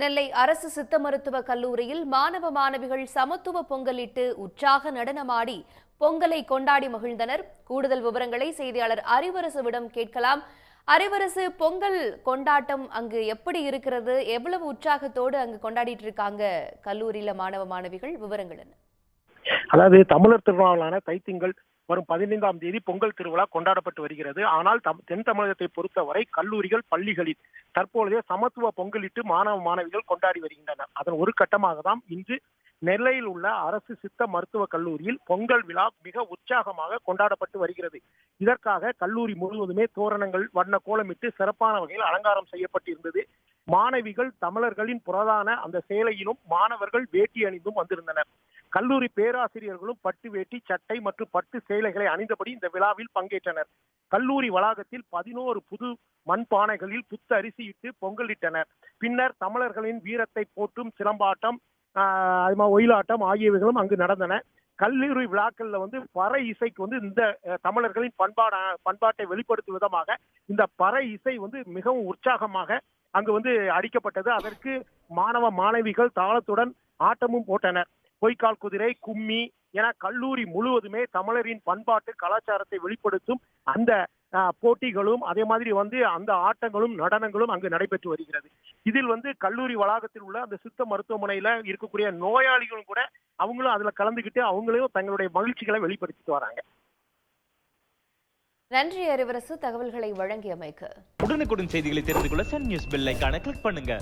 நெல்லை அரசு சித்த மருத்துவ கல்லூரியில் மாணவ மாணவிகள் சமத்துவ பொங்கலிட்டு உற்சாக நடனமாடி பொங்கலை கொண்டாடி மகிழ்ந்தனர். கூடுதல் விவரங்களை செய்தியாளர் அறிவரசுவிடம் கேட்கலாம். அறிவரசு பொங்கல் கொண்டாட்டம் அங்கு எப்படி இருக்கிறது? எவ்வளவு உற்சாகத்தோடு அங்கு கொண்டாடிட்டு இருக்காங்க? கல்லூரியில மாணவ மாணவிகள் விவரங்கள் என்ன? அதாவது தமிழர் திருநாளான தைத்திங்கள் வரும் பதினைந்தாம் தேதி பொங்கல் திருவிழா கொண்டாடப்பட்டு வருகிறது. ஆனால் தம் தென் தமிழகத்தை பொறுத்தவரை கல்லூரிகள் பள்ளிகளில் தற்பொழுதே சமத்துவ பொங்கலிட்டு மாணவ மாணவிகள் கொண்டாடி வருகின்றனர். அதன் ஒரு கட்டமாக தான் இன்று நெல்லையில் உள்ள அரசு சித்த மருத்துவக் கல்லூரியில் பொங்கல் விழா மிக உற்சாகமாக கொண்டாடப்பட்டு வருகிறது. இதற்காக கல்லூரி முழுவதுமே தோரணங்கள் வண்ண கோலமிட்டு சிறப்பான வகையில் அலங்காரம் செய்யப்பட்டிருந்தது. மாணவிகள் தமிழர்களின் புரதான அந்த சேலையிலும் மாணவர்கள் வேட்டி அணிந்தும் வந்திருந்தனர். கல்லூரி பேராசிரியர்களும் பட்டு வேட்டி சட்டை மற்றும் பட்டு சேலைகளை அணிந்தபடி இந்த விழாவில் பங்கேற்றனர். கல்லூரி வளாகத்தில் பதினோரு புது மண்பானைகளில் புத்த அரிசியிட்டு பொங்கலிட்டனர். பின்னர் தமிழர்களின் வீரத்தை போற்றும் சிலம்பாட்டம் அது மாதிரி ஒயிலாட்டம் ஆகியவைகளும் அங்கு நடந்தன. கல்லூரி விழாக்கள்ல வந்து பறை இசைக்கு வந்து இந்த தமிழர்களின் பண்பாட பண்பாட்டை வெளிப்படுத்தும் விதமாக இந்த பறை இசை வந்து மிகவும் உற்சாகமாக அங்கு வந்து அடிக்கப்பட்டது. அதற்கு மாணவ மாணவிகள் தாளத்துடன் ஆட்டமும் போட்டனர் பொய்க்கால் குதிரை கும்மி என கல்லூரி முழுவதுமே தமிழரின் பண்பாட்டு கலாச்சாரத்தை வெளிப்படுத்தும் அந்த போட்டிகளும் அதே மாதிரி வந்து அந்த ஆட்டங்களும் நடனங்களும் அங்கு நடைபெற்று வருகிறது. இதில் வந்து கல்லூரி வளாகத்தில் உள்ள அந்த சித்த மருத்துவமனையில இருக்கக்கூடிய நோயாளிகளும் கூட அவங்களும் அதுல கலந்துக்கிட்டு அவங்களையும் தங்களுடைய மகிழ்ச்சிகளை வெளிப்படுத்திட்டு வராங்க. நன்றி அறிவரசு தகவல்களை வழங்கியமைக்கு. உடனுக்குடன் செய்திகளை தெரிந்து கொள்ள சன் நியூஸ் பெல் ஐகானை கிளிக் பண்ணுங்க.